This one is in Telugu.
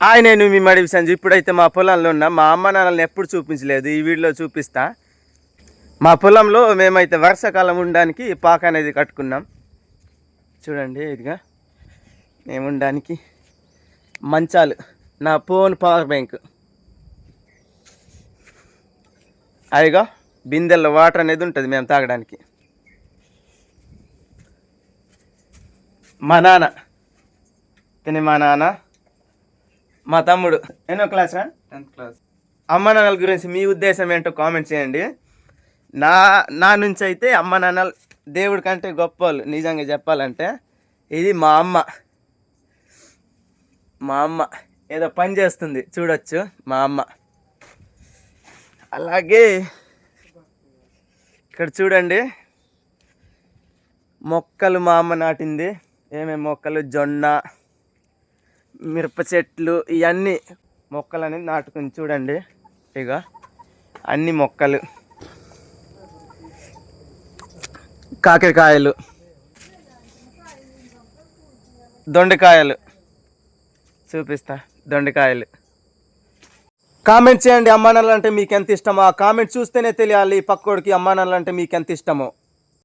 హాయ్ నేను మీ మడివి సంజు. ఇప్పుడైతే మా పొలంలో ఉన్న మా అమ్మ నాన్నలను ఎప్పుడు చూపించలేదు. ఈ వీడియోలో చూపిస్తా. మా పొలంలో మేమైతే వర్షాకాలం ఉండడానికి పాక అనేది కట్టుకున్నాం. చూడండి ఇదిగా. మేము ఉండడానికి మంచాలు. నా ఫోన్ పవర్ బ్యాంక్. అదిగా బిందెల్లో వాటర్ అనేది ఉంటుంది మేము తాగడానికి. మా నాన్న. తిని మా నాన్న. మా తమ్ముడు. ఎన్నో క్లాస్ రా? Tenth class. అమ్మ నాన్నల గురించి మీ ఉద్దేశం ఏంటో కామెంట్ చేయండి. నా నా నుంచి అయితే అమ్మ నాన్నలు దేవుడి కంటే గొప్ప వాళ్ళు నిజంగా చెప్పాలంటే ఇది మా అమ్మ. మా అమ్మ. ఏదో పని చేస్తుంది చూడొచ్చు మా అమ్మ. అలాగే ఇక్కడ చూడండి. మొక్కలు మా అమ్మ నాటింది. ఏమేమి మొక్కలు? జొన్న మిరప చెట్లు ఇవన్నీ మొక్కలు అనేది నాటుకుని చూడండి. ఇక అన్ని మొక్కలు. కాకరకాయలు. దొండకాయలు. చూపిస్తా దొండకాయలు. కామెంట్ చేయండి అమ్మానాలు అంటే మీకు ఎంత ఇష్టమో. ఆ కామెంట్ చూస్తేనే తెలియాలి పక్కోడికి అమ్మానాలు అంటే మీకు ఎంత ఇష్టమో.